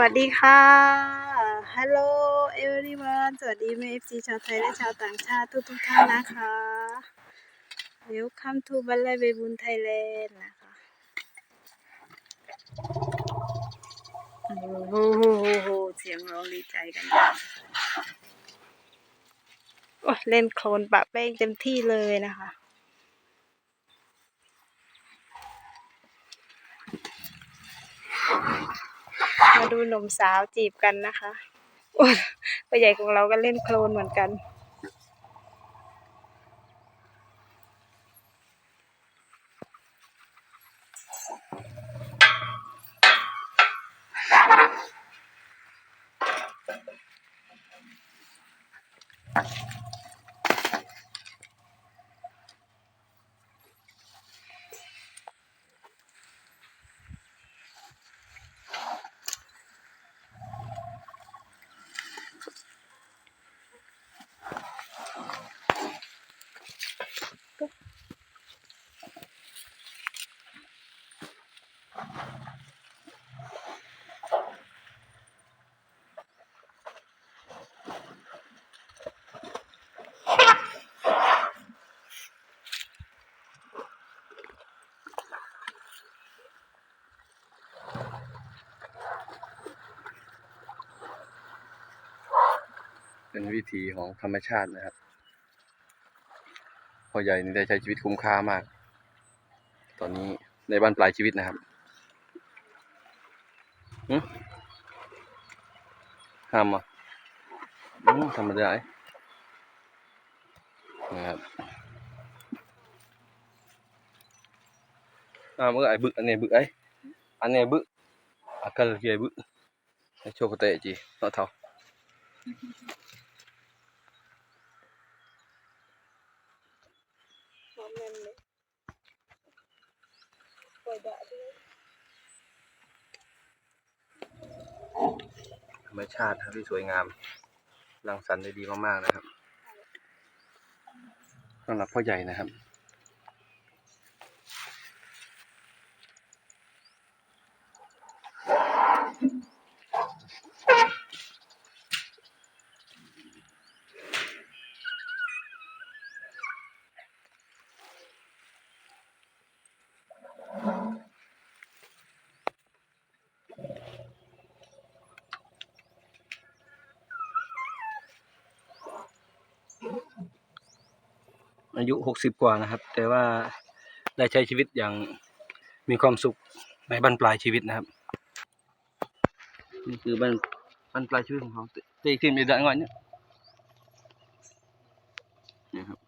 วัสดีค่ะ ฮัลโหลเอเวอรีวันสวัสดีแม่เอฟซีชาวไทยและชาวต่างชาติทุกทุกท่านนะคะ Welcome to บัลลัยเบบุนไทยแลนด์นะคะ โอ้โหเสียงร้องดีใจกันจังโอ้ยเล่นโคลนปะแป้งเต็มที่เลยนะคะ มาดูหนุ่มสาวจีบกันนะคะโอ้ยพ่อใหญ่ของเราก็เล่นโคลนเหมือนกัน เป็นวิถีของธรรมชาตินะครับพ่อใหญ่นี่ได้ใช้ชีวิตคุ้มค่ามาก ตอนนี้ในบ้านปลายชีวิตนะครับห้ามอะอืมธรรมดาไอ้นะครับอ่าเมื่อไอ้บึกอันนี้บึกไอ้อันนี้บึกอาการเกียบึกโชว์กเตะจีเนาะเท่า ธรรมชาติครับที่สวยงามรังสรรค์ได้ดีมากๆนะครับสำหรับพ่อใหญ่นะครับ อายุหกสิบกว่านะครับ แต่ว่าได้ใช้ชีวิตอย่างมีความสุขในบ้านปลายชีวิตนะครับ นี่คือบ้านบ้านปลายชีวิตของเขาตีขึ้นไปด้านก่อนเนี่ยนี่ครับ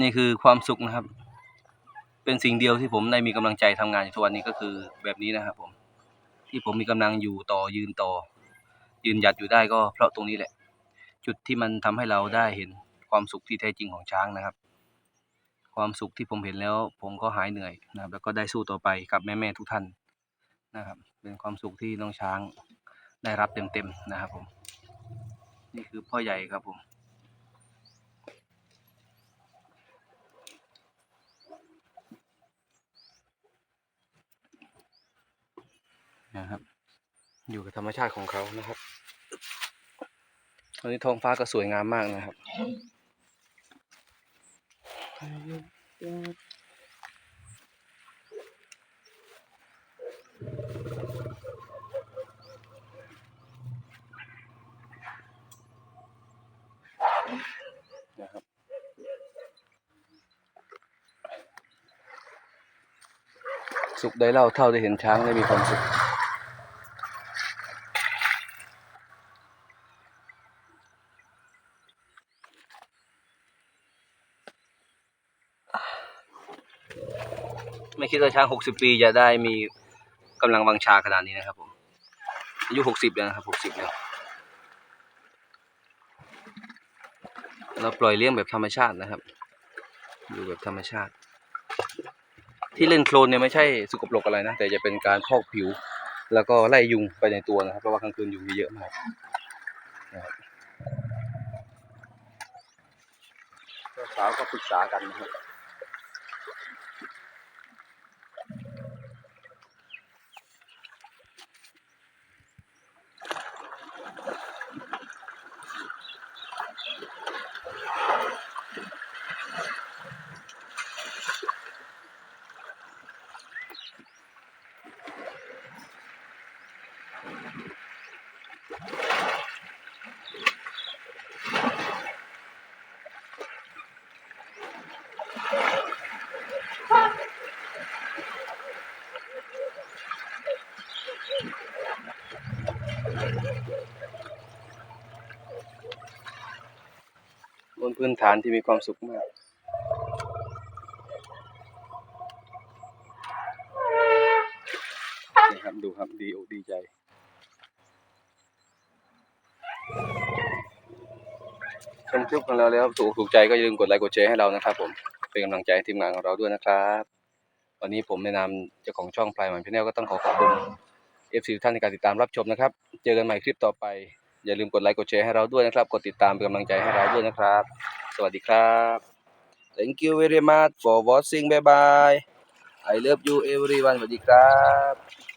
นี่คือความสุขนะครับ เป็นสิ่งเดียวที่ผมได้มีกำลังใจทำงานอยู่ทุกวันนี้ก็คือแบบนี้นะครับผม ที่ผมมีกำลังอยู่ต่อยืนต่อ ยืนหยัดอยู่ได้ก็เพราะตรงนี้แหละ จุดที่มันทำให้เราได้เห็นความสุขที่แท้จริงของช้างนะครับ ความสุขที่ผมเห็นแล้ว ผมก็หายเหนื่อยนะครับแล้วก็ได้สู้ต่อไปกับแม่ๆทุกท่านนะครับ เป็นความสุขที่น้องช้างได้รับเต็มๆนะครับผม นี่คือพ่อใหญ่ครับผม นะครับ อยู่กับธรรมชาติของเขานะครับ ตอนนี้ท้องฟ้าก็สวยงามมากนะครับนะครับสุขได้เล่าเท่าได้เห็นช้างได้มีความสุข ไม่คิดว่าช้างหกสิบปีจะได้มีกำลังวังชาขนาดนี้นะครับผมอายุหกสิบแล้วนะครับหกสิบแล้วเราปล่อยเลี้ยงแบบธรรมชาตินะครับ อยู่แบบธรรมชาติ ที่เล่นโคลนเนี่ยไม่ใช่สกปรกอะไรนะ แต่จะเป็นการพอกผิว แล้วก็ไล่ยุงไปในตัวนะครับ เพราะว่ากลางคืนยุงมีเยอะมากนะครับสาวก็ปรึกษากันนะครับ พื้นฐานที่มีความสุขมาก นี่ครับดูครับดีอกดีใจ ชมคลิปของเราแล้วถูกถูกใจก็อย่าลืมกดไลค์กดแชร์ให้เรานะครับผม เป็นกำลังใจให้ทีมงานของเราด้วยนะครับ วันนี้ผมในนามเจ้าของช่องพลายมันพีแนลก็ต้องขอขอบคุณ FC ทุกท่านในการติดตามรับชมนะครับ เจอกันใหม่คลิปต่อไป อย่าลืมกดไลค์กดแชร์ให้เราด้วยนะครับ กดติดตามเป็นกำลังใจให้เราด้วยนะครับ สวัสดีครับ Thank you very much for watching bye bye I love you everyone สวัสดีครับ